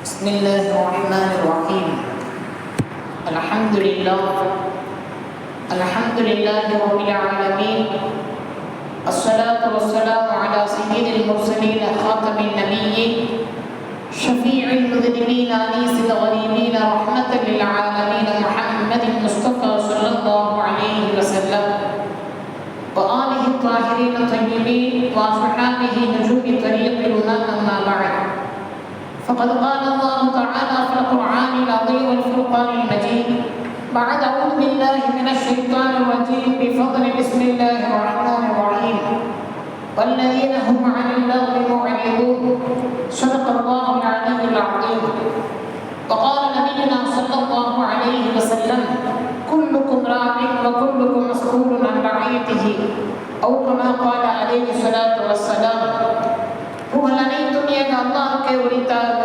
بسم الله الرحمن الرحيم. الحمد لله الحمد لله رب العالمين. الصلاة والسلام على سيد المرسلين خاتم النبيين شفيع المذنبين أنيس الغريبين رحمة للعالمين محمد المصطفى صلى الله عليه وسلم. وآله الطاهرين الطيبين وأصحابه نجوم فقد قال الله تعالى في القرآن العظيم والفرقان المجيد. بعد أعوذ بالله من الشيطان الرجيم بفضل بسم الله الرحمن الرحيم. والذين هم عن اللغو معرضون. صدق الله العلي العظيم. وقال نبينا صلى الله عليه وسلم كلكم راع وكلكم مسؤول عن رعيته. أو كما قال عليه الصلاة والسلام புகழ் அனைத்தும் எங்க அல்லாஹ்வுக்கே உரித்தாக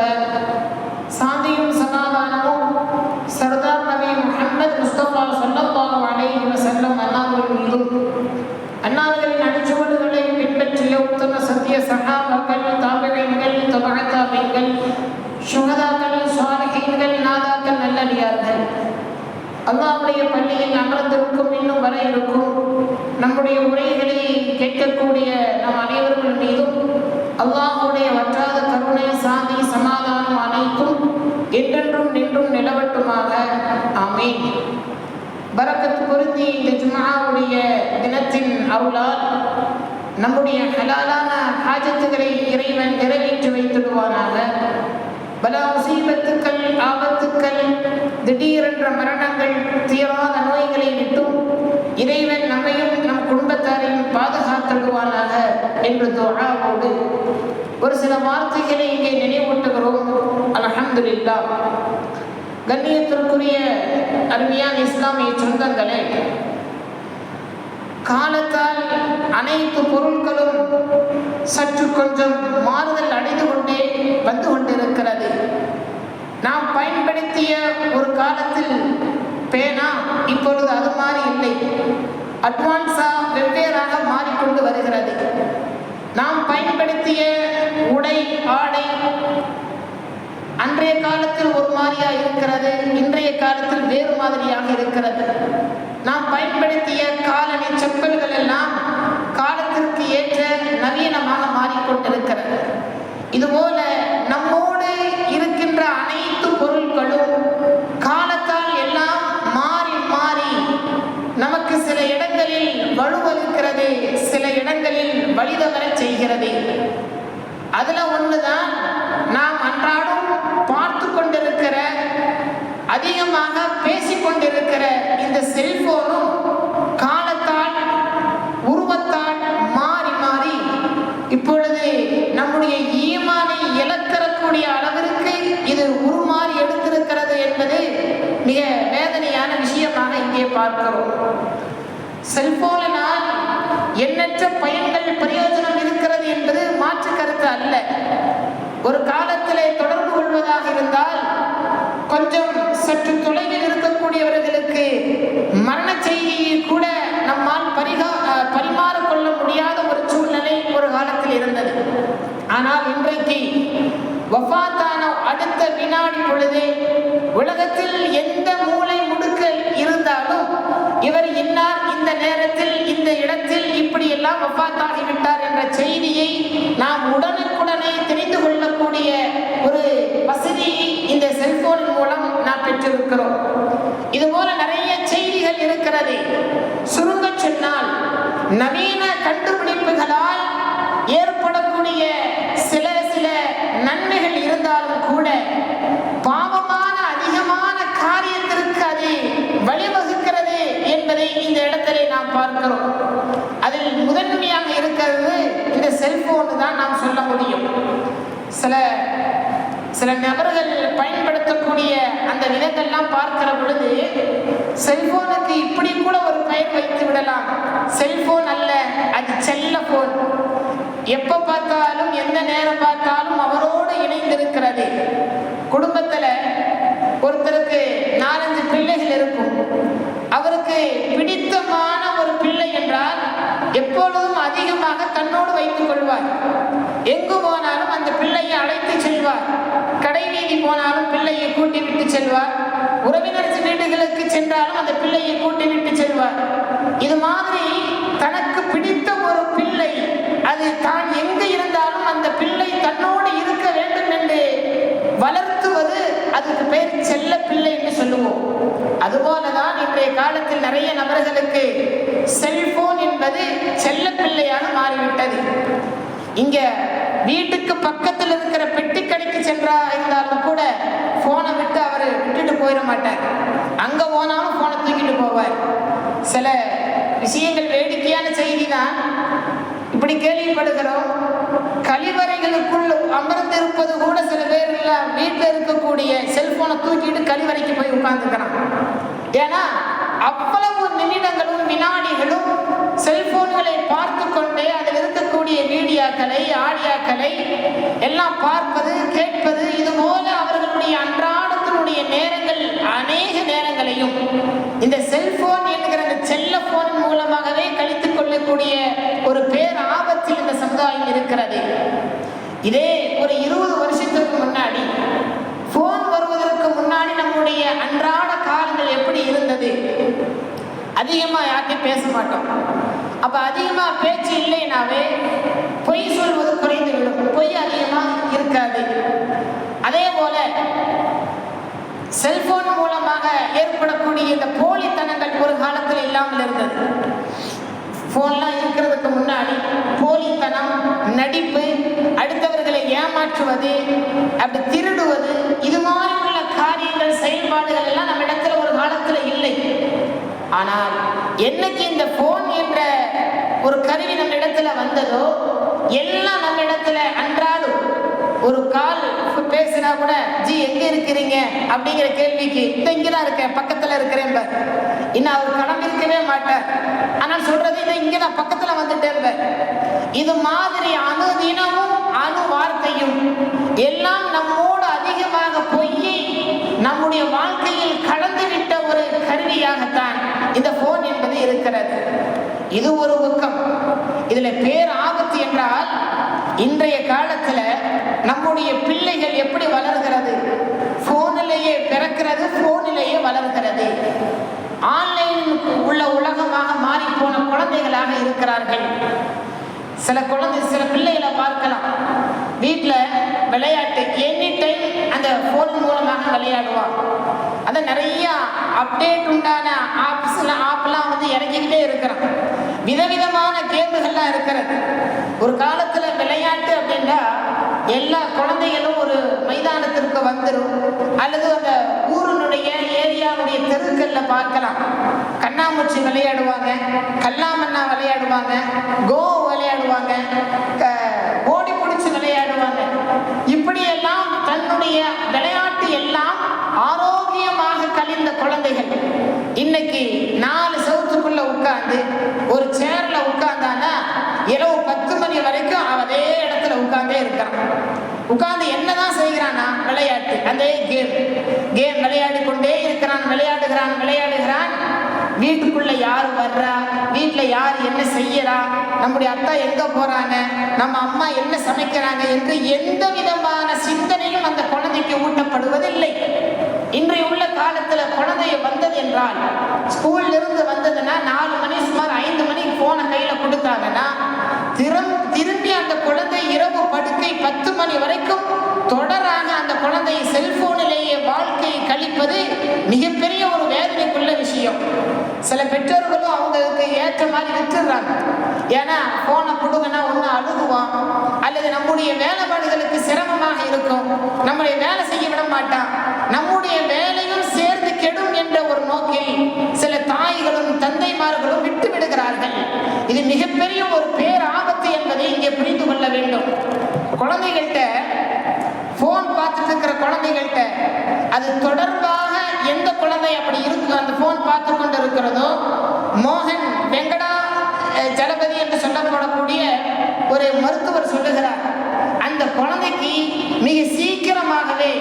சாந்தியும் சமாதானமும் சர்தார் நபி முகமது முஸ்தபா சொல்லப்பாக அலைஹி வஸல்லம் அன்னார்கள் மீதும் அன்னார்களின் அடிச்சுவடுகளை பின்பற்றிய உத்தம சத்திய சஹாபாக்கள் தாபிகள் தபா தாபிகள் சுகதாக்கள் சாலிஹீன்கள் நாதாக்கள் நல்லடியார்கள். அல்லாவுடைய பள்ளியில் அமர்ந்திருக்கும் இன்னும் வர இருக்கும். நம்முடைய உரைகளை கேட்கக்கூடிய நம் அனைவர்கள் மீதும் அல்லாஹுடைய வற்றாத கருணை சாந்தி சமாதானம் அனைத்தும் என்றென்றும் நின்றும் நிலவட்டுமாக. ஆமீன். பரக்கத் பொருந்தி இந்த ஜுமாவுடைய தினத்தின் அருளால் நம்முடைய ஹலாலான ஹாஜத்துகளை இறைவன் நிறைவேற்றி வைத்துடுவானாக. பல முசீபத்துக்கள் ஆபத்துக்கள் திடீரென்ற மரணங்கள் தீராத நோய்களை விட்டும் இறைவன் நம்மையும் குடும்பத்தாரையும் பாதுகாத்திடுவானாக என்று துஆவோடு ஒரு சில வார்த்தைகளை இங்கே நினைவூட்டுகிறோம். அல்ஹம்துலில்லா. கண்ணியத்திற்குரிய அருமையான இஸ்லாமிய சொந்தங்களே காலத்தால் அனைத்து பொருட்களும் சற்று கொஞ்சம் மாறுதல் அடைந்து கொண்டே வந்து கொண்டிருக்கிறது. நாம் பயன்படுத்திய ஒரு காலத்தில் பேனா இப்பொழுது அது மாதிரி இல்லை. அட்வான்ஸா வெவ்வேறாக மாறிக்கொண்டு வருகிறது. நாம் பயன்படுத்திய உடை ஆடை அன்றைய காலத்தில் ஒரு மாதிரியா இருக்கிறது இன்றைய காலத்தில் வேறு மாதிரியாக இருக்கிறது. நாம் பயன்படுத்திய காலணி செப்பல்கள் எல்லாம் காலத்திற்கு ஏற்ற நவீனமாக மாறிக்கொண்டிருக்கிறது. இதுபோல் நம்மோடு இருக்கின்ற அனைத்து பொருட்களும் காலத்தால் எல்லாம் மாறி மாறி நமக்கு சில இடங்களில் வலுவழுக்கிறது சில இடங்களில் வழிதவர செய்கிறது. அதுல ஒண்ணுதான் நாம் அன்றாடம் பார்த்து கொண்டிருக்கிற அதிகமாக பேசிக்கொண்டிருக்கிற இந்த செல்போனும் காலத்தால் உருவத்தால் மாறி மாறி இப்பொழுது நம்முடைய ஈமானை இழக்கிறக்கூடிய அளவிற்கு இது உருமாறி எடுத்திருக்கிறது என்பது மிக வேதனையான விஷயமாக இங்கே பார்க்கிறோம். செல்போனினால் எண்ணற்ற பயன்கள் பிரயோஜனம் இருக்கிறது என்பது மாற்று கருத்து அல்ல. ஒரு காலத்திலே தொடர்பு கொள்வதாக இருந்தால் கொஞ்சம் சற்று தொலைவில் இருக்கக்கூடியவர்களுக்கு மரண செய்தியை கூட நம்மால் பரிகா பரிமாறிக்கொள்ள முடியாத ஒரு சூழ்நிலை ஒரு காலத்தில் இருந்தது. ஆனால் இன்றைக்கு வஃபாத்தான அடுத்த வினாடி பொழுதே உலகத்தில் எந்த மூளை முடுக்கல் இருந்தாலும் இவர் இன்னார் இந்த நேரத்தில் இந்த இடத்தில் இப்படி எல்லாம் ஒப்பாத்தாகிவிட்டார் என்ற செய்தியை நாம் உடனுக்குடனே தெரிந்து கொள்ளக்கூடிய ஒரு வசதியை இந்த செல்போன் மூலம் நாம் பெற்றிருக்கிறோம். இது போல நிறைய செய்திகள் இருக்கிறது. சுருங்க சொன்னால் நவீன கண்டுபிடிப்புகளால் ஏற்படக்கூடிய சில சில நன்மைகள் இருந்தாலும் கூட பாவமான அதிகமான காரியத்திற்கு அது வழிவகுக்கிறது என்பதை இந்த இடத்திலே நாம் பார்க்கிறோம். அதில் முதன்மையாக இருக்கிறது இந்த செல்போன் தான் நாம் சொல்ல முடியும். சில சில நபர்கள் பயன்படுத்தக்கூடிய அந்த விதங்கள்லாம் பார்க்கிற பொழுது செல்போனுக்கு இப்படி கூட ஒரு பெயர் வைத்து விடலாம். செல்போன் அல்ல அது செல்ல போன் எப்ப பார்த்தாலும் எந்த நேரம் பார்த்தாலும் அவரோடு இணைந்திருக்கிறது. குடும்பத்துல ஒருத்தருக்கு நாலஞ்சு பிள்ளை எப்பொழுதும் அதிகமாக தன்னோடு வைத்துக் கொள்வார். எங்கு போனாலும் அந்த பிள்ளையை அழைத்து செல்வார். கடை வீதி விட்டு செல்வார். உறவினர் வீடுகளுக்கு சென்றாலும் அந்த பிள்ளையை கூட்டி விட்டு செல்வார். இது மாதிரி தனக்கு பிடித்த ஒரு பிள்ளை அது தான் எங்கு இருந்தாலும் அந்த பிள்ளை தன்னோடு இருக்க வேண்டும் என்று வளர்த்துவது அதுக்கு பெயர் செல்ல பிள்ளை என்று சொல்லுவோம். அதுபோலதான் இன்றைய காலத்தில் நிறைய நபர்களுக்கு செல்போன் என்பது செல்ல பிள்ளையாக மாறிவிட்டது. இங்க வீட்டுக்கு பக்கத்தில் இருக்கிற பெட்டி கடைக்கு சென்றா இருந்தாலும் கூட போனை விட்டு அவர் விட்டுட்டு போயிட மாட்டார். அங்க போனாலும் போனை தூக்கிட்டு போவார். சில விஷயங்கள் வேடிக்கையான செய்தி தான் இப்படி கேள்விப்படுகிறோம். கழிவறைகளுக்குள் அமர்ந்திருப்பது கூட சில பேர் எல்லாம் வீட்டில் இருக்கக்கூடிய செல்போனை தூக்கிட்டு கழிவறைக்கு போய் உட்கார்ந்துக்கிறான் ஏன்னா அவ்வளவு நிமிடங்களும் வினாடிகளும் செல்போன்களை பார்த்து கொண்டே அதில் இருக்கக்கூடிய வீடியோக்களை ஆடியோக்களை எல்லாம் பார்ப்பது கேட்பது இது போல அவர்களுடைய அன்றாடத்தினுடைய நேரங்கள் அநேக நேரங்களையும் இந்த செல்போன் என்கிற அந்த செல்ல போன் மூலமாகவே கழித்துக் கொள்ளக்கூடிய ஒரு பேர் ஆபத்தில் இந்த சமுதாயம் இருக்கிறது. இதே ஒரு இருபது வருஷத்துக்கு முன்னாடி போன் வருவதற்கு முன்னாடி நம்முடைய அன்றாட காலங்கள் எப்படி இருந்தது? அதிகமாக யார்கிட்டயும் பேச மாட்டோம். அப்போ அதிகமாக பேச்சு இல்லைனாவே பொய் சொல்வது குறைந்து விடும். பொய் அதிகமாக இருக்காது. அதே போல செல்போன் மூலமாக ஏற்படக்கூடிய இந்த போலித்தனங்கள் ஒரு காலத்தில் இல்லாமல் இருந்தது. போன்லாம் இருக்கிறதுக்கு முன்னாடி போலித்தனம் நடிப்பு அடுத்தவர்களை ஏமாற்றுவது அப்படி திருடுவது இது மாதிரி உள்ள காரியம் செயல்பாடுகள் எல்லாம் நம்ம இடத்துல ஒரு காலத்துல இல்லை. ஆனால் என்னைக்கு இந்த போன் என்ற ஒரு கருவி நம்ம இடத்துல வந்ததோ எல்லாம் நம்ம இடத்துல அன்றாலும் ஒரு கால் பேசினா கூட ஜி எங்க இருக்கிறீங்க? அப்படிங்கிற கேள்விக்கு இந்த இங்கதான் இருக்கேன் பக்கத்துல இருக்கிறேன் இன்னும் அவர் கிளம்பிருக்கவே மாட்டார். ஆனால் சொல்றது இதை இங்கதான் பக்கத்துல வந்துட்டேன் இது மாதிரி அனுதினமும் அணு வார்த்தையும் எல்லாம் நம்மோடு அதிகமாக பொய்யை நம்முடைய வாழ்க்கையில் கலந்துவிட்ட ஒரு கருவியாகத்தான் இந்த போன் என்பது இருக்கிறது. இது ஒரு ஊக்கம். இதுல பேர் ஆபத்து என்றால் இன்றைய காலத்துல நம்முடைய பிள்ளைகள் எப்படி வளர்கிறது? போனிலேயே பிறக்கிறது போனிலேயே வளர்கிறது. ஆன்லைன் உள்ள உலகமாக மாறி போன குழந்தைகளாக இருக்கிறார்கள். சில குழந்தை சில பிள்ளைகளை பார்க்கலாம். வீட்டில் விளையாட்டு எனி டைம் அந்த ஃபோன் மூலமாக விளையாடுவான். அதை நிறைய அப்டேட் உண்டான ஆப்ஸ்லாம் ஆப்லாம் வந்து இறங்கிக்கிட்டே இருக்கிறான். விதவிதமான கேமுகள்லாம் இருக்கிறது. ஒரு காலத்தில் விளையாட்டு அப்படின்னா எல்லா குழந்தைகளும் ஒரு மைதானத்திற்கு வந்துடும் அல்லது அந்த ஊரினுடைய ஏரியாவுடைய தெருக்கல்ல பார்க்கலாம். கண்ணாமூச்சி விளையாடுவாங்க கல்லாமண்ணா விளையாடுவாங்க கோ விளையாடுவாங்க. ஓடி பிடிச்சு விளையாடுவாங்க. இப்படியெல்லாம் தன்னுடைய விளையாட்டு எல்லாம் ஆரோக்கியமாக கழிந்த குழந்தைகள். இன்னைக்கு நாலு சவுத்துக்குள்ள உட்கார்ந்து ஒரு சேர்ல உட்கார்ந்தானா இரவு பத்து மணி வரைக்கும் அதே இடத்துல உட்கார்ந்தே இருக்கிறான் உட்கார்ந்து என்னதான் செய்கிறானா விளையாட்டு. அதே கேம் கேம் விளையாடி கொண்டே இருக்கிறான் விளையாடுகிறான் விளையாடுகிறான். வீட்டுக்குள்ள யார் வர்றா? வீட்டுல யார் என்ன செய்யறா? நம்முடைய அத்தா எங்க போறாங்க? நம்ம அம்மா என்ன சமைக்கிறாங்க என்று எந்த விதமான சிந்தனையும் அந்த குழந்தைக்கு ஊட்டப்படுவதில்லை. இன்றைய உள்ள காலத்துல குழந்தைய வந்தது என்றால் ஸ்கூல்ல இருந்து வந்ததுன்னா நாலு மணி சுமார் ஐந்து மணிக்கு போன கையில கொடுத்தாங்கன்னா திறம் திரும்பி அந்த குழந்தை இரவு படுக்கை பத்து மணி வரைக்கும் தொடராக அந்த குழந்தை செல்போனிலேயே வாழ்க்கையை கழிப்பது மிகப்பெரிய ஒரு வேதனைக்குள்ள விஷயம் சில பெற்றோர்களும் அவங்களுக்கு ஏற்ற மாதிரி விட்டுடுறாங்க. ஏன்னா போனை கொடுங்கன்னா ஒன்று அழுகுவான். அல்லது நம்முடைய வேலைப்பாடுகளுக்கு சிரமமாக இருக்கும். நம்முடைய வேலை செய்ய விட மாட்டான். நம்முடைய வேலையும் சேர்ந்து கெடும் என்ற ஒரு நோக்கில் சில தாய்களும் தந்தைமார்களும் விட்டு விடுகிறார்கள். இது மிகப்பெரிய ஒரு பேர் ஆபத்து என்பதை இங்கே புரிந்து கொள்ள வேண்டும். குழந்தைகள்கிட்ட போன் பார்த்துட்டு இருக்கிற குழந்தைகள்கிட்ட அது தொடர்பாக எந்த குழந்தை அப்படி இருக்கு அந்த போன் பார்த்து கொண்டு இருக்கிறதோ மோகன் வெங்கடா ஜலபதி என்று சொல்லப்படக்கூடிய ஒரு மருத்துவர் சொல்லுகிறார் அந்த குழந்தைக்கு மிக சீக்கிரமாகவே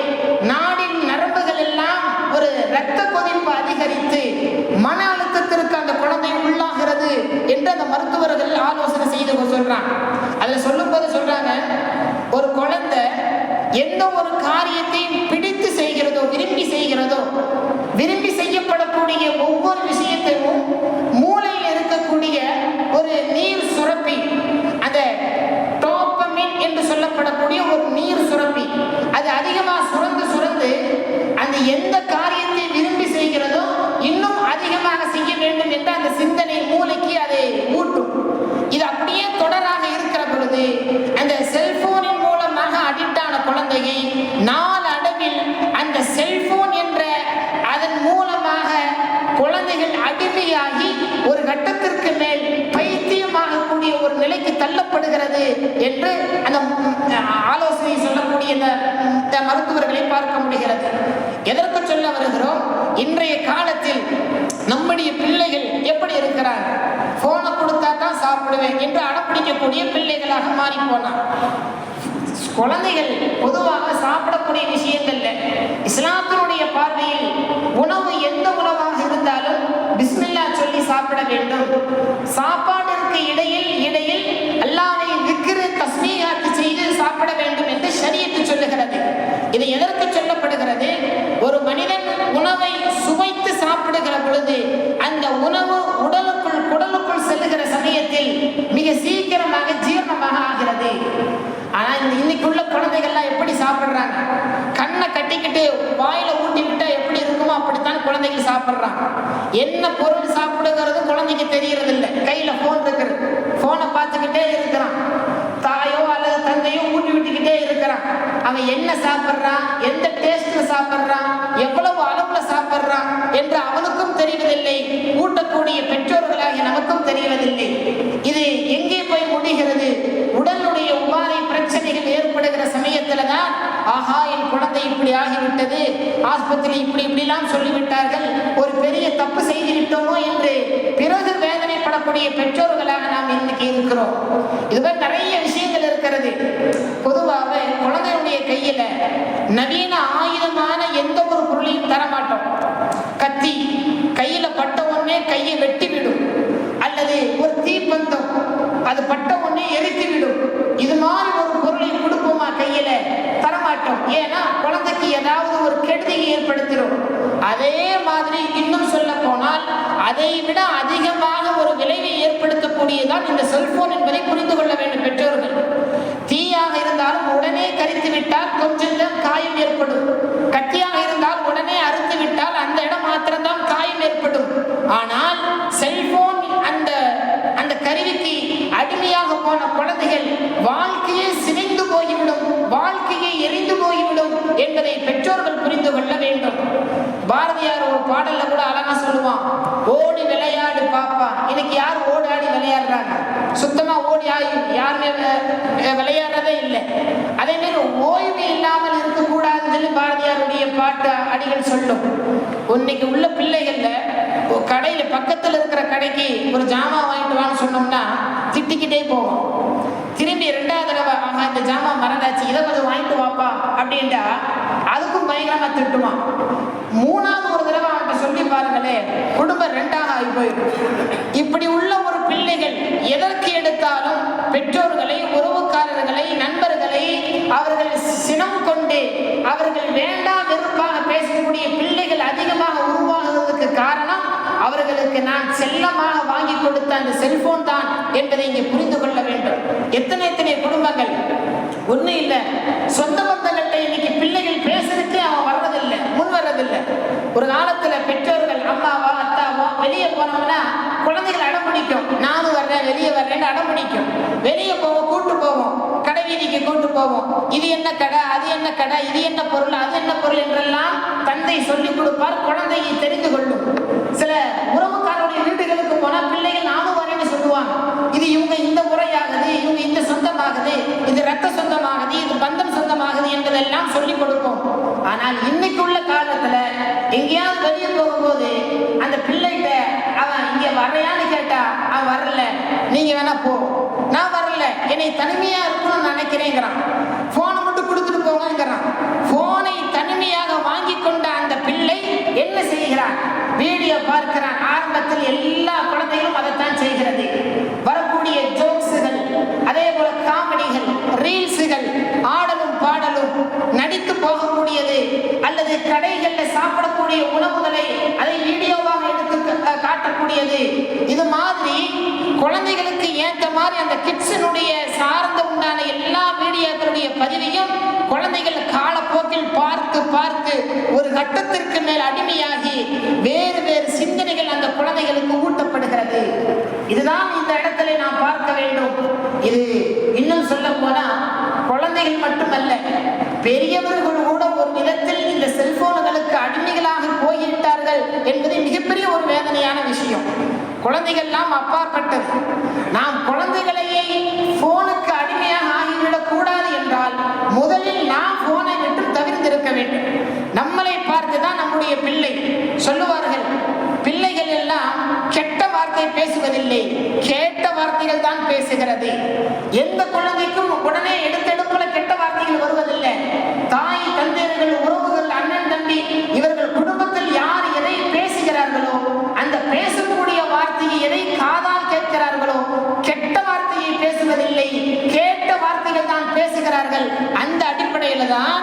நாடின் நரம்புகள் எல்லாம் ஒரு இரத்த கொதிப்பு அதிகரித்து மன அழுத்தத்திற்கு அந்த குழந்தை உள்ளாகிறது என்று அந்த மருத்துவர்கள் ஆலோசனை செய்து சொல்றாங்க. அதுல சொல்லும்போது சொல்றாங்க ஒரு குழந்தை எந்த ஒரு காரியத்தையும் பிடித்து ஒவ்வொரு விஷயத்தையும் மூளையில் இருக்கக்கூடிய ஒரு நீர் சுரப்பி அந்த டோப்பமின் என்று சொல்லப்படக்கூடிய ஒரு நீர் சுரப்பி அது அதிகமாக சுரந்து சுரந்து அது எந்த காரியத்தை விரும்பி செய்கிறதோ இன்னும் அதிகமாக செய்ய வேண்டும் என்று அந்த சிந்தனை மூளைக்கு என்று அந்த ஆலோசனை சொல்லக்கூடிய இந்த இந்த மருத்துவர்களை பார்க்க முடிகிறது. எதற்கு சொல்ல வருகிறோம்? இன்றைய காலத்தில் நம்முடைய பிள்ளைகள் எப்படி இருக்கிறார்? போனை கொடுத்தா தான் சாப்பிடுவேன் என்று அடப்பிடிக்கக்கூடிய பிள்ளைகளாக மாறி போனான் குழந்தைகள் பொதுவாக சாப்பிடக்கூடிய விஷயங்கள்ல இஸ்லாத்தினுடைய பார்வையில் உணவு எந்த உணவாக இருந்தாலும் பிஸ்மில்லா சொல்லி சாப்பிட வேண்டும். இது எதற்கு சொல்லப்படுகிறது. ஒரு மனிதன் உணவை சுவைத்து சாப்பிடுகிற பொழுது அந்த உணவு உடலுக்குள் குடலுக்குள் செல்லுகிற சமயத்தில் மிக சீக்கிரமாக ஜீரணமாக ஆகிறது. ஆனா இந்த இன்னைக்குள்ள குழந்தைகள்லாம் எப்படி சாப்பிடுறாங்க? கண்ணை கட்டிக்கிட்டு வாயில ஊட்டி விட்டா எப்படி இருக்குமோ அப்படித்தான் குழந்தைகள் சாப்பிடுறாங்க. என்ன பொருள் சாப்பிடுங்கிறது குழந்தைக்கு தெரியறது இல்லை கையில போன் இருக்குது. போனை பார்த்துக்கிட்டே இருக்கிறான். தாயோ அல்லது தந்தையோ ஊட்டி விட்டுக்கிட்டே இருக்கிறான். அவன் என்ன சாப்பிடுறான்? எந்த டேஸ்ட்ல சாப்பிடுறான்? எவ்வளவு அளவுல சாப்பிடுறான்? என்று அவனுக்கும் தெரிவதில்லை ஊட்டக்கூடிய பெற்றோர்களாகிய நமக்கும் தெரிவதில்லை இது எங்கே போய் முடிகிறது? உடலுடைய உபாதை பிரச்சனைகள் ஏற்படுகிற சமயத்துல தான் ஆஹா என் குழந்தை இப்படி ஆகிவிட்டது. ஆஸ்பத்திரி இப்படி இப்படிலாம் சொல்லிவிட்டார்கள். ஒரு பெரிய தப்பு செய்து விட்டோமோ என்று பிறகு வேதனைப்படக்கூடிய பெற்றோர்களாக நாம் இன்னைக்கு இருக்கிறோம். இதுவே நிறைய விஷயங்கள் இருக்கிறது. பொதுவாக குழந்தையுடைய கையில நவீன ஆயுதமான எந்த ஒரு பொருளையும் தரமாட்டோம். கத்தி கையில பட்ட உடனே கையை வெட்டி விடும் அல்லது ஒரு தீப்பந்தம் அது பட்ட உடனே எரித்து விடும் இது மாதிரி ஒரு பொருளை கொடுப்போமா கையில? தரமாட்டோம். ஏன்னா குழந்தைக்கு ஏதாவது ஒரு கெடுதியை ஏற்படுத்திடும். அதே மாதிரி இன்னும் சொல்ல போனால் அதை விட அதிகமாக ஒரு விளைவை ஏற்படுத்தக்கூடியதான் இந்த செல்போன் என்பதை புரிந்து கொள்ள வேண்டும் பெற்றோர்கள். தீயாக இருந்தாலும் உடனே கரித்து விட்டால் கொஞ்சம் காயம் ஏற்படும். கத்தியாக இருந்தால் உடனே அறுத்து விட்டால் அந்த இடம் மாத்திரம்தான் காயம் ஏற்படும். ஆனால் செல்போன் அந்த அந்த கருவிக்கு அடிமையாக போன குழந்தைகள் வாழ்க்கையை சிதைந்து என்பதை பெற்றோர்கள் புரிந்து கொள்ள வேண்டும். பாரதியார் ஒரு பாடல்ல கூட அழகா சொல்லுவான் ஓடி விளையாடு பாப்பா. இன்னைக்கு யார் ஓடி ஆடி விளையாடுறாங்க? சுத்தமா ஓடி ஆடி யாருமே விளையாடுறதே இல்லை. அதே மாதிரி ஓய்வு இல்லாமல் இருக்கக்கூடாதுன்னு சொல்லி பாரதியாருடைய பாட்டு அடிகள் சொல்லும். இன்னைக்கு உள்ள பிள்ளைகள்ல கடையில பக்கத்துல இருக்கிற கடைக்கு ஒரு ஜாமான் வாங்கிட்டு வான்னு சொன்னோம்னா திட்டிக்கிட்டே போவோம். திரும்பி ரெண்டாவது தடவை ஆமா இந்த ஜாமான் மறந்தாச்சு இதை கொஞ்சம் வாங்கிட்டு வாப்பா. அப்படின்ட்டா அதுக்கும் பயங்கரமா திட்டுவான். மூணாவது ஒரு தடவை அவன்கிட்ட சொல்லி பாருங்களே குடும்பம் ரெண்டாக ஆகி போயிடும். இப்படி உள்ள ஒரு பிள்ளைகள் எதற்கு எடுத்தாலும் பெற்றோர்களை உறவுக்காரர்களை நண்பர்களை அவர்கள் சினம் கொண்டு அவர்கள் வேண்டா வெறுப்பாக பேசக்கூடிய பிள்ளைகள் அதிகமாக உருவாகுவதற்கு காரணம் அவர்களுக்கு நான் செல்லமாக வாங்கி கொடுத்த அந்த செல்போன் தான் என்பதை இங்கே புரிந்து கொள்ள வேண்டும். எத்தனை எத்தனை குடும்பங்கள்? ஒன்றும் இல்லை. சொந்த பிள்ளைகள் அவன் வர்றதில்லை முன் வர்றதில்லை. ஒரு காலத்துல பெற்றோர்கள் அம்மாவா அத்தாவா வெளியே போனோம்னா குழந்தைகள் அடம் பிடிக்கும் நானும் வர்றேன் வெளியே வர்றேன்னு அடம் பிடிக்கும் வெளியே போவோம் கூட்டு போவோம். கடை வீதிக்கு கூட்டு போவோம். இது என்ன கடை அது என்ன கடை இது என்ன பொருள் அது என்ன பொருள் என்றெல்லாம் தந்தை சொல்லிக் கொடுப்பார் குழந்தையை தெரிந்து கொள்ளும். சில உறவுக்காரருடைய வீடுகளுக்கு போனா பிள்ளைகள் நானும் வரேன்னு சொல்லுவாங்க. இது இவங்க இந்த முறையாகுது. இது இந்த சொந்தமாகுது இது ரத்த சொந்தமாகுது இது பந்தம் சொந்தமாகுது என்பதெல்லாம் சொல்லிக் கொடுப்போம். ஆனால் இன்னைக்கு உள்ள காலத்துல எங்கேயாவது வெளியே போகும்போது அந்த பிள்ளைகிட்ட அவன் இங்க வரையான்னு கேட்டா அவன் வரல நீங்க வேணா போ. நான் வரல என்னை தனிமையா இருக்கணும்னு நினைக்கிறேங்கிறான். போனை மட்டும் கொடுத்துட்டு போங்கிறான் போனை தனிமையாக வாங்கி கொண்ட அந்த பிள்ளை என்ன செய்கிறான்? வீடியோ பார்க்கிறான். ஆரம்பத்தில் எல்லா குழந்தைகளும் அதைத்தான் செய்கிறது வரக்கூடிய ஜோக்ஸுகள் அதே போல காமெடிகள் ரீல்ஸுகள் ஆடலும் பாடலும் நடித்து போகக்கூடியது அல்லது கடைகள்ல சாப்பிடக்கூடிய உணவுகளை அதை வீடியோவாக எடுத்து காட்டக்கூடியது. இது மாதிரி குழந்தைகளுக்கு ஏற்ற மாதிரி அந்த கிட்ஸினுடைய சார்ந்த உண்டான எல்லா வீடியோக்களுடைய பதிவையும் குழந்தைகள் காலப்போக்கில் பார்த்து பார்த்து ஒரு கட்டத்திற்கு மேல் அடிமையாகி வேறு வேறு சிந்தனைகள் அந்த குழந்தைகளுக்கு ஊட்டப்படுகிறது. இதுதான் இந்த இடத்துல நாம் பார்க்க வேண்டும். இது இன்னும் சொல்ல போனா குழந்தைகள் மட்டுமல்ல பெரியவர்கள் கூட ஒரு விதத்தில் இந்த செல்போன்களுக்கு அடிமைகளாக போய்விட்டார்கள் என்பது மிகப்பெரிய ஒரு வேதனையான விஷயம். குழந்தைகள்லாம் அப்பாற்பட்டது. நாம் குழந்தைகளையே போனுக்கு அடிமையாக ஆகிவிடக் கூடாது என்றால் முதலில் நாம் போனை விட்டு தவிர்த்திருக்க வேண்டும். நம்மளை பேசுவதில்லை. கேட்ட வார்த்தைகள் தான் பேசுகிறது. எந்த குழந்தைக்கும் உடனே எடுத்தெடுப்புல கெட்ட வார்த்தைகள் வருவதில்லை. தாய் தந்தையர்கள் உறவுகள் அண்ணன் தம்பி இவர்கள் குடும்பத்தில் யார் எதை பேசுகிறார்களோ அந்த பேசக்கூடிய வார்த்தையை எதை காதால் கேட்கிறார்களோ கெட்ட வார்த்தையை பேசுவதில்லை. கேட்ட வார்த்தைகள் தான் பேசுகிறார்கள். அந்த அடிப்படையில தான்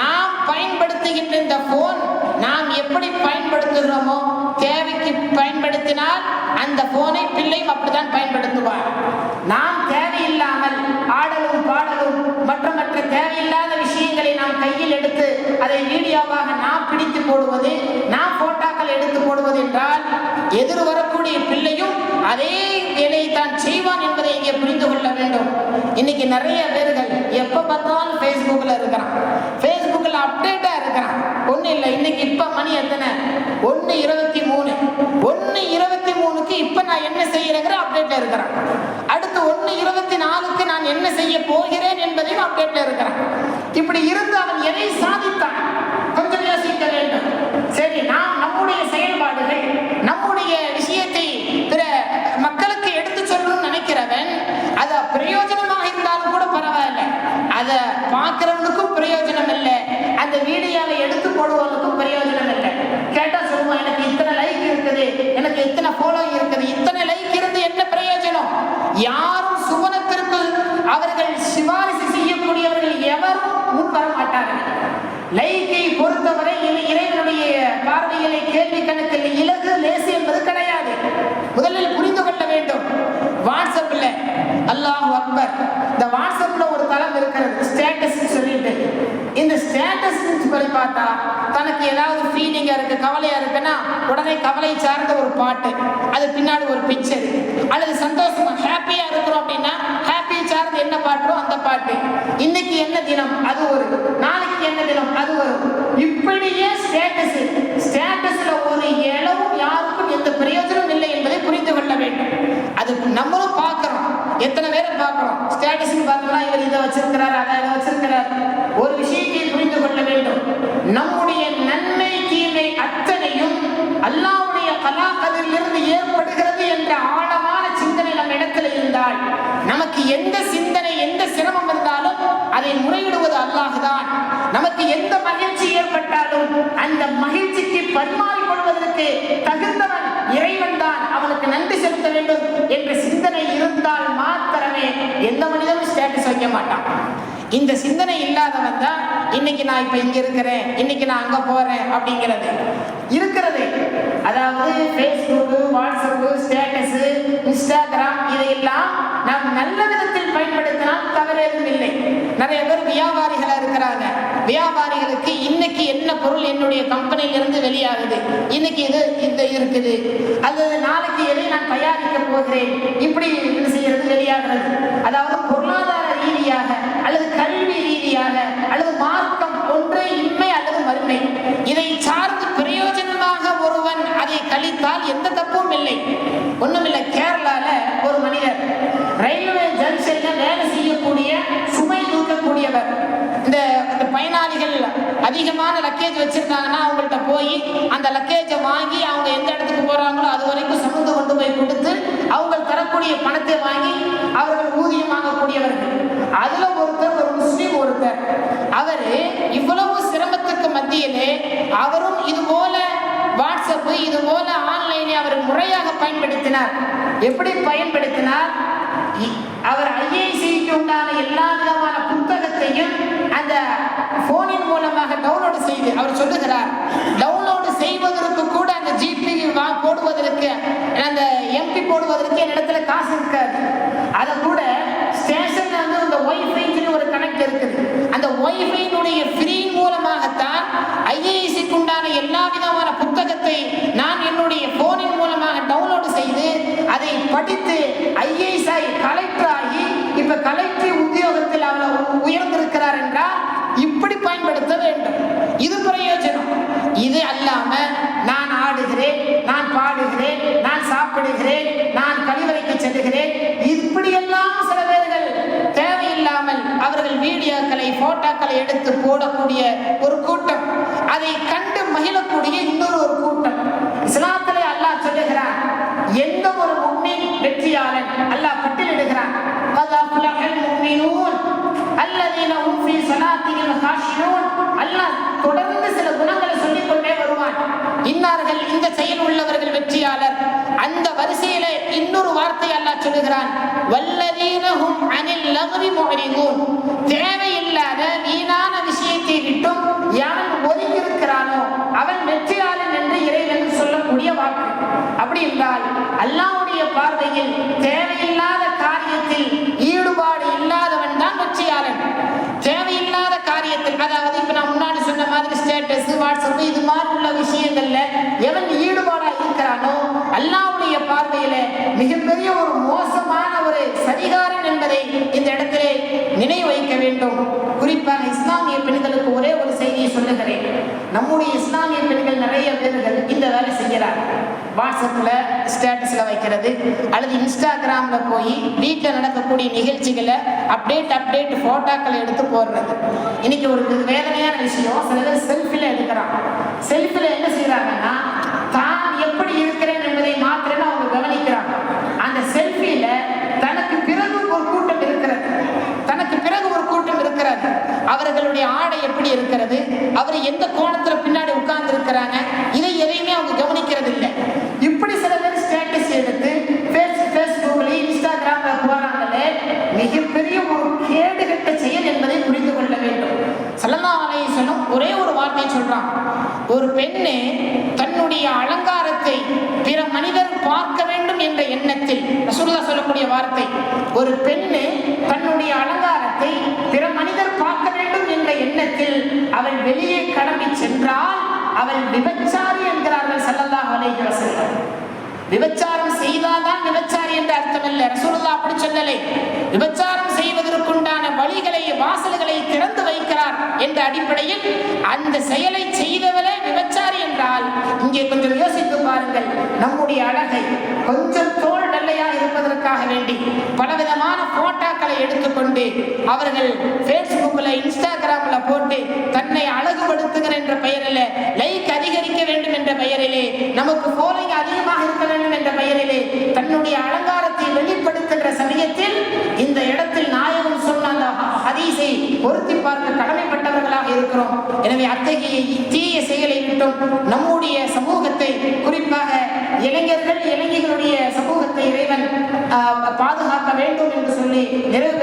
நாம் பயன்படுத்துகின்ற இந்த போன் நாம் எப்படி பயன்படுத்துகிறோமோ அந்த போனை பிள்ளையும் அப்படித்தான் பயன்படுத்துவார் நாம் தேவையில்லாமல் ஆடலும் பாடலும் மற்ற மற்ற தேவையில்லாத விஷயங்களை நாம் கையில் எடுத்து அதை வீடியோவாக நாம் பிடித்து போடுவது நாம் போட்டாக்கள் எடுத்து போடுவது என்றால் எதிர் வரக்கூடிய பிள்ளையும் அதே வேலையை தான் செய்வான் என்பதை இங்கே புரிந்து கொள்ள வேண்டும். இன்னைக்கு நிறைய பேர்கள் எப்ப பார்த்தாலும் ஃபேஸ்புக்கில் இருக்கிறான். ஃபேஸ்புக்கில் அப்டேட் இருக்கிறான் ஒன்றும் இல்லை இன்னைக்கு இப்ப மணி எத்தனை? ஒன்று இருபத்தி மூணு. ஒன்று இருபத்தி மூணுக்கு இப்ப நான் என்ன செய்யறேங்கிற அப்டேட்ல இருக்கிறான். அடுத்து ஒன்று இருபத்தி நாலுக்கு நான் என்ன செய்ய போகிறேன் என்பதையும் அப்டேட்ல இருக்கிறான். இப்படி இருந்து அவன் எதை சாதித்தான்? கொஞ்சம் யோசிக்க வேண்டும். சரி நாம் நம்முடைய செயல்பாடுகள் நம்முடைய விஷயத்தை பிற மக்களுக்கு எடுத்து சொல்லணும்னு நினைக்கிறவன் அது பிரயோஜனமாக இருந்தாலும் கூட பரவாயில்ல. அதை பார்க்கிறவனுக்கும் பிரயோஜனம் இல்லை அந்த வீடியோவை எடுத்து போடுவதற்கும் பிரயோஜனம் இல்லை. கேட்டா சொல்லுவோம் எனக்கு இத்தனை லைக் இருக்குது எனக்கு இத்தனை ஃபாலோ இருக்குது இத்தனை லைக் இருந்து என்ன பிரயோஜனம்? யாரும் சுவனத்திற்கு அவர்கள் சிபாரிசு செய்யக்கூடியவர்கள் எவரும் முன் வர மாட்டார்கள் லைக்கை பொறுத்தவரை இறைவனுடைய பார்வையிலே கேள்வி கணக்கில் இலகு லேசு என்பது கிடையாது. முதலில் புரிந்து கொள்ள வேண்டும். வாட்ஸ்அப்ல அல்லாஹ் அக்பர். இந்த வாட்ஸ்அப்ல ஒரு தளம் இருக்கிறது ஸ்டேட்டஸ் சொல்லிட்டு. ஸ்டேட்டஸ் படி பார்த்தா தனக்கு ஏதாவது ஃபீலிங்காக இருக்கு கவலையாக இருக்குன்னா உடனே கவலை சார்ந்த ஒரு பாட்டு. அது பின்னாடி ஒரு பிக்சர் அல்லது சந்தோஷமா ஹாப்பியாக இருக்கிறோம் அப்படின்னா ஹாப்பி சார்ந்து என்ன பாட்டோ அந்த பாட்டு. இன்னைக்கு என்ன தினம்? அது ஒரு. நாளைக்கு என்ன தினம்? அது ஒரு. இப்படியே ஸ்டேட்டஸ் ஸ்டேட்டஸில் ஒரு இளவும் யாருக்கும் எந்த பிரயோஜனம் இல்லை என்பதை புரிந்து கொள்ள வேண்டும். அது நம்மளும் பார்க்க எத்தனை பேரை பார்க்கிறோம் ஸ்டேட்டஸ் பார்த்தோம்னா இவர் இதை வச்சிருக்கிறார் அதை இதை வச்சிருக்கிறார். ஒரு விஷயத்தை புரிந்து கொள்ள வேண்டும். நம்முடைய நன்மை தீமை அத்தனையும் அல்லாவுடைய கலாக்கதிலிருந்து ஏற்படுகிறது என்ற ஆழமான சிந்தனை நம்ம இடத்துல இருந்தால் நமக்கு எந்த சிந்தனை எந்த சிரமம் இருந்தாலும் அதை முறையிடுவது அல்லாஹ்தான். நமக்கு எந்த மகிழ்ச்சி ஏற்பட்டாலும் அந்த மகிழ்ச்சிக்கு பரிமாறிக்கொள்வதற்கு தகுந்தவன் இறைவன் தான் அவனுக்கு நன்றி செலுத்த வேண்டும் என்ற சிந்தனை இருந்தால் மாத்திரமே எந்த மனிதனும் ஸ்டேட்டஸ் வைக்க மாட்டான். இந்த சிந்தனை இல்லாதவன் தான் இன்னைக்கு நான் இப்ப இங்க இருக்கிறேன் இன்னைக்கு நான் அங்க போறேன் அப்படிங்கிறது. இருக்கிறது. அதாவது ஃபேஸ்புக் வாட்ஸ்அப் ஸ்டேட்டஸ் இன்ஸ்டாகிராம் இதையெல்லாம் நாம் நல்ல விதத்தில் பயன்படுத்தினால் தவறு எதுவும் இல்லை. நிறைய பேர் வியாபாரிகளா இருக்கிறாங்க. வியாபாரிகளுக்கு இன்னைக்கு என்ன பொருள் என்னுடைய கம்பெனியில இருந்து வெளியாகுது? இன்னைக்கு இது இந்த இருக்குது. அல்லது நாளைக்கு எதை நான் தயாரிக்க போகிறேன்? இப்படி இது செய்யறது வெளியாகிறது. அதாவது பொருளாதார ரீதியாக அல்லது கல்வி ரீதியாக அல்லது மார்க்கம் ஒன்று இன்மை அல்லது மறுமை இதை சார்ந்து பிரயோஜனமாக ஒருவன் அதை கழித்தால் எந்த தப்பும் இல்லை கேரளால ஒரு மனிதர் ரயில்வே ஜங்ஷன்ல வேலை செய்யக்கூடிய சுமை தூக்கக்கூடியவர். இந்த இந்த பயனாளிகள் அதிகமான லக்கேஜ் வச்சிருந்தாங்கன்னா அவங்கள்ட்ட போய் அந்த லக்கேஜை வாங்கி அவங்க எந்த இடத்துக்கு போறாங்களோ அது வரைக்கும் சுமந்து கொண்டு போய் கொடுத்து அவங்க தரக்கூடிய பணத்தை வாங்கி அவர்கள் ஊதியம் வாங்கக்கூடியவர்கள். அதுல ஒருத்தர் ஒரு முஸ்லீம் ஒருத்தர். அவரு இவ்வளவு சிரமத்துக்கு மத்தியிலே அவரும் இது போல வாட்ஸ்அப் இது போல ஆன்லைனை அவர் முறையாக பயன்படுத்தினார். எப்படி பயன்படுத்தினார்? இ- அவர் ஐஐசிக்கு உண்டான எல்லா விதமான புத்தகத்தையும் அந்த போனின் மூலமாக டவுன்லோடு செய்து அவர் சொல்லுகிறார். டவுன்லோடு செய்வதற்கு கூட அந்த ஜிபி போடுவதற்கு அந்த எம்பி போடுவதற்கு என்னிடத்துல காசு இருக்காது. அதை கூட ஸ்டேஷன்ல வந்து அந்த ஒய்ஃபைன்னு ஒரு கனெக்ட் இருக்குது. அந்த ஒய்ஃபைனுடைய ஃப்ரீ மூலமாகத்தான் ஐஏஎஸ்க்கு உண்டான எல்லா விதமான புத்தகத்தை நான் என்னுடைய போனின் மூலமாக டவுன்லோடு செய்து அதை படித்து ஐஏஎஸ் ஆகி கலெக்டர் ஆகி இப்ப கலெக்டர் உத்தியோகத்தில் அவர் உயர்ந்திருக்கிறார் என்றால் இப்படி பயன்படுத்த வேண்டும். இது பிரயோஜனம். இது அல்லாம நான் ஆடுகிறேன் நான் பாடுகிறேன் நான் சாப்பிடுகிறேன் நான் கழிவறைக்கு செல்லுகிறேன் இப்படியெல்லாம் சில பேர்கள் வீடியோக்களை போட்டோக்களை எடுத்து போடக்கூடிய ஒரு கூட்டம். அதை கண்டு மகிழக்கூடிய இன்னொரு ஒரு கூட்டம். இஸ்லாத்திலே அல்லாஹ் சொல்லுகிறான் எந்த ஒரு முக்மின் வெற்றியாளன் அல்லாஹ் பட்டியலிடுகிறான் அல்லதீன உம் ஃபீ சலாத்தியில் காஷியூன் அல்லாஹ் தொடர்ந்து சில குணங்களை சொல்லிக் கொண்டே வருவான் இன்னார்கள் இந்த செயல் உள்ளவர்கள் வெற்றியாளர். அந்த வரிசையில இன்னொரு வார்த்தை அல்லாஹ் சொல்லுகிறான் வல்லதீனஹும் அனில் லகுவி முஅரிதூன் தேவையில்லாத வீணான விஷயத்தை விட்டும் யாரும் ஒதுங்கியிருக்கிறானோ அவன் வெற்றியாளன் என்று இறைவன் சொல்லக்கூடிய வாக்கு. அப்படி என்றால் அல்லாவுடைய பார்வையில் தேவையில்லாத காரியத்தில் ஈடுபாடு இல்லாதவன் தான் வெற்றியாளன். தேவையில்லாத காரியத்தில் அதாவது இப்ப நான் முன்னாடி சொன்ன மாதிரி ஸ்டேட்டஸ் வாட்ஸ்அப் இது மாதிரி உள்ள விஷயங்கள்ல எவன் ஈடுபாடா இருக்கிறானோ அல்லாவுடைய பார்வையில மிகப்பெரிய ஒரு மோசமான ஒரு சரிகாரன் என்பதை இந்த இடத்திலே நினைவு வைக்க வேண்டும். குறிப்பாக இஸ்லாமிய பெண்களுக்கு ஒரே ஒரு செய்தியை சொல்லுகிறேன். நம்முடைய இஸ்லாமிய பெண்கள் நிறைய பேர்கள் இந்த வேலை செய்கிறார் வாட்ஸ்அப்பில் ஸ்டேட்டஸில் வைக்கிறது அல்லது இன்ஸ்டாகிராமில் போய் வீட்டில் நடக்கக்கூடிய நிகழ்ச்சிகளை அப்டேட் அப்டேட் ஃபோட்டோக்களை எடுத்து போடுறது. இன்னைக்கு ஒரு வேதனையான விஷயம் சில பேர் செல்ஃபியில் எடுக்கிறான் செல்ஃபியில் என்ன செய்கிறாங்கன்னா தான் எப்படி இருக்கிறேன் என்பதை மாத்திரம் அவங்க கவனிக்கிறாங்க. அந்த செல்ஃபியில் தனக்கு பிறகு ஒரு கூட்டம் இருக்கிறது. தனக்கு பிறகு ஒரு கூட்டம் இருக்கிறது. அவர்களுடைய ஆடை எப்படி இருக்கிறது? அவர் எந்த கோணத்துல பின்னாடி உட்கார்ந்து இருக்கிறாங்க இதை எதையுமே அவங்க கவனிக்கிறது இல்லை இப்படி சில பேர் ஸ்டேட்டஸ் எடுத்து ஃபேஸ் ஃபேஸ்புக்ல இன்ஸ்டாகிராம்ல போறாங்களே மிகப்பெரிய ஒரு கேடுகட்ட செயல் என்பதை புரிந்து கொள்ள வேண்டும் சல்லல்லா அலைஹிஸ்ஸலாம் ஒரே ஒரு வார்த்தை சொல்றான். ஒரு பெண்ணு தன்னுடைய அலங்காரத்தை பிற மனிதர் பார்க்க வேண்டும் என்ற எண்ணத்தில் ரசூல்லா சொல்லக்கூடிய வார்த்தை ஒரு பெண்ணு தன்னுடைய அலங்காரத்தை பிற மனிதர் பார்க்க வேண்டும் என்ற எண்ணத்தில் அவள் வெளியே கிளம்பி சென்றால் அவள் விபச்சாரி என்கிறார்கள் ஸல்லல்லாஹு அலைகிற வஸல்லம். விபச்சாரம் செய்தால்தான் விபச்சாரி என்ற அர்த்தம் இல்லை. ரசூல்லா அப்படி சொல்லலை. விபச்சாரம் செய்வதற்குண்டான வழிகளை அடிப்படையில் அந்த செயலை செய்தவரே விபச்சாரி என்றால் இங்கே கொஞ்சம் யோசித்து பாருங்கள். நம்முடைய அழகை கொஞ்சம் தோல் வெள்ளையா வேண்டி பலவிதமான போட்டோக்களை எடுத்துக்கொண்டு அவர்கள் ஃபேஸ்புக்கில் இன்ஸ்டாகிராமில் போட்டு தன்னை அழகுபடுத்துகிற என்ற பெயரில் லைக் அதிகரிக்க வேண்டும் என்ற பெயரிலே நமக்கு போலிங் அதிகமாக இருக்க வேண்டும் என்ற பெயரிலே தன்னுடைய அலங்காரத்தை வெளிப்படுத்துகிற சமயத்தில் இந்த இடத்தில் நாயகம் சொன்ன அந்த ஹ- ஹதீஸை பொருத்தி பார்க்க கடமைப்பட்டவர்களாக இருக்கிறோம். எனவே அத்தகைய தீய செயலை விட்டும் நம்முடைய சமூகத்தை குறிப்பாக இளைஞர்கள் இளைஞர்களுடைய சமூகத்தை இறைவன் பாதுகாக்க வேண்டும் என்று சொல்லி நிறைவு